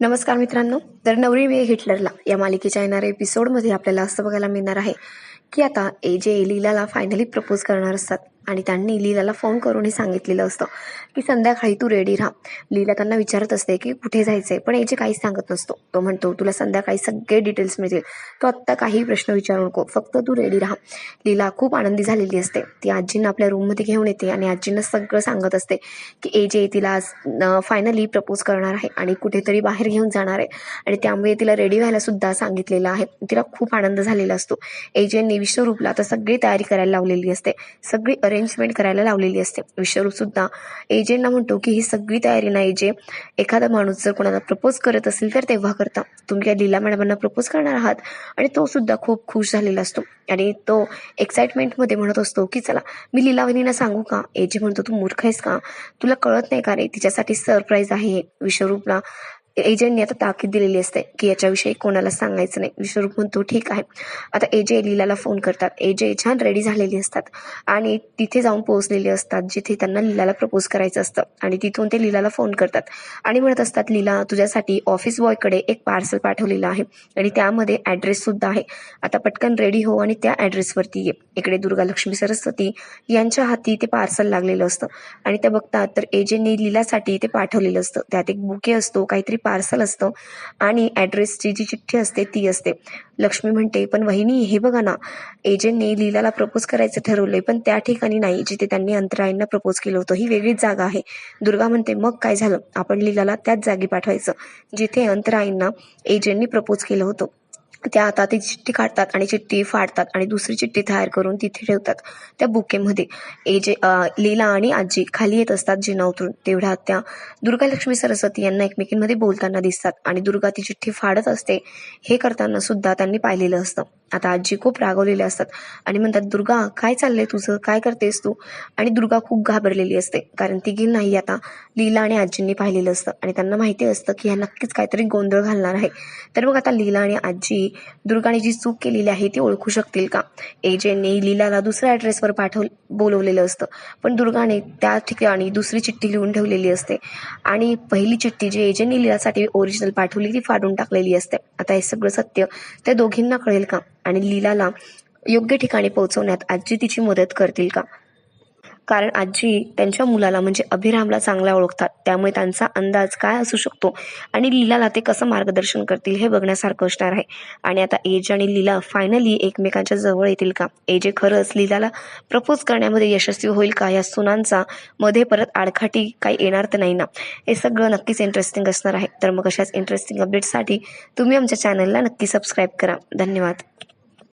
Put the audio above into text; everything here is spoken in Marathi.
नमस्कार मित्रांनो तर नवरी वे हिटलरला या मालिकेच्या येणाऱ्या एपिसोडमध्ये आपल्याला असं बघायला मिळणार आहे. की आता ए जे लीलाला फायनली प्रपोज करणार असतात. आणि त्यांनी लीलाला फोन करून हे सांगितलेलं असतं की संध्याकाळी तू रेडी राहा. लीला त्यांना विचारत असते की कुठे जायचंय? पण ए जे काहीच सांगत नसतो. तो म्हणतो तुला संध्याकाळी सगळे डिटेल्स मिळतील. तू आत्ता काही प्रश्न विचारू नको. फक्त तू रेडी राहा. लीला खूप आनंदी झालेली असते. ती आजींना आपल्या रूममध्ये घेऊन येते आणि आजींना सगळं सांगत असते की ए जे तिला आज फायनली प्रपोज करणार आहे आणि कुठेतरी बाहेर घेऊन जाणार आहे. आणि त्यामुळे तिला रेडी व्हायला सुद्धा सांगितलेलं आहे. तिला खूप आनंद झालेला असतो. एजेंटने विश्वरूपला आता सगळी तयारी करायला लावलेली असते. सगळी अरेंजमेंट करायला लावलेली असते. विश्वरूप सुद्धा. एजेंटना म्हणतो की ही सगळी तयारी नाही जे एखादा माणूस जर कोणाला प्रपोज करत असेल तर तेव्हा करता. तुम्ही काय लीला मॅडमांना प्रपोज करणार आहात. आणि तो सुद्धा खूप खुश झालेला असतो. आणि तो एक्साइटमेंटमध्ये म्हणत असतो की चला मी लीलावणींना सांगू का? एजे म्हणतो तू मूर्ख आहेस का? तुला कळत नाही का रे? तिच्यासाठी सरप्राईज आहे हे विश्वरूपला. एजेंटने आता ताकीद दिलेली असते की याच्याविषयी कोणाला सांगायचं नाही. विश्वरूप म्हणतो ठीक आहे. आता एजे लीलाला फोन करतात. एजे छान रेडी झालेली असतात. आणि तिथे जाऊन पोहोचलेले असतात जिथे त्यांना लीलाला प्रपोज करायचं असतं. आणि तिथून ते लीलाला फोन करतात. आणि म्हणत असतात लीला तुझ्यासाठी ऑफिस बॉयकडे एक पार्सल पाठवलेलं आहे. आणि त्यामध्ये ऍड्रेस सुद्धा आहे. आता पटकन रेडी हो आणि त्या ॲड्रेसवरती ये. इकडे दुर्गा लक्ष्मी सरस्वती यांच्या हाती ते पार्सल लागलेलं असतं. आणि त्या बघतात तर एजेंनी लीलासाठी ते पाठवलेलं असतं. त्यात एक बुके असतो काहीतरी पार्सल असतं. आणि ॲड्रेसची जी चिठ्ठी असते ती असते. लक्ष्मी म्हणते पण वहिनी हे बघा ना एजंटने लीलाला प्रपोज करायचं ठरवलंय पण त्या ठिकाणी नाही जिथे त्यांनी अंतराळींना प्रपोज केलं होतं. ही वेगळीच जागा आहे. दुर्गा म्हणते मग काय झालं? आपण लीलाला त्याच जागी पाठवायचं जिथे अंतराळींना एजंटनी प्रपोज केलं होतं. त्या आता ती चिठ्ठी काढतात आणि चिठ्ठी फाडतात आणि दुसरी चिठ्ठी तयार करून तिथे ठेवतात. त्या बुकेमध्ये ए जे लीला आणि आजी खाली येत असतात जिना उतरून. तेवढ्या त्या दुर्गा लक्ष्मी सरस्वती यांना एकमेकींमध्ये बोलताना दिसतात आणि दुर्गा ती चिठ्ठी फाडत असते. हे करताना सुद्धा त्यांनी पाहिलेलं असतं. आता आजी खूप रागवलेले असतात आणि म्हणतात दुर्गा काय चाललंय तुझं? काय करतेस तू? आणि दुर्गा खूप घाबरलेली असते. कारण ती नाही आता लीला आणि आजींनी पाहिलेलं असतं. आणि त्यांना माहिती असतं की ह्या नक्कीच काहीतरी गोंधळ घालणार आहे. तर मग आता लीला आणि आजी दुर्गाने जी चूक केलेली आहे ती ओळखू शकतील का? एजेंटने लीलाला दुसऱ्या ॲड्रेसवर पाठव बोलवलेलं असतं. पण दुर्गाने त्या ठिकाणी दुसरी चिठ्ठी लिहून ठेवलेली असते. आणि पहिली चिठ्ठी जी एजेंटने लीलासाठी ओरिजिनल पाठवली ती फाडून टाकलेली असते. आता हे सगळं सत्य त्या दोघींना कळेल का? आणि लीलाला योग्य ठिकाणी पोहोचवण्यात आजी तिची मदत करतील का? कारण आजी त्यांच्या मुलाला म्हणजे अभिरामला चांगला ओळखतात. त्यामुळे त्यांचा अंदाज काय असू शकतो? आणि लीलाला ते कसं मार्गदर्शन करतील हे बघण्यासारखं असणार आहे. आणि आता एज आणि लीला फायनली एकमेकांच्या जवळ येतील का? एजे खरंच लीलाला प्रपोज करण्यामध्ये यशस्वी होईल का? या सुनांचा मध्ये परत आडखाटी काही येणार तर नाही ना? हे सगळं नक्कीच इंटरेस्टिंग असणार आहे. तर मग अशाच इंटरेस्टिंग अपडेटसाठी तुम्ही आमच्या चॅनलला नक्की सबस्क्राईब करा. धन्यवाद.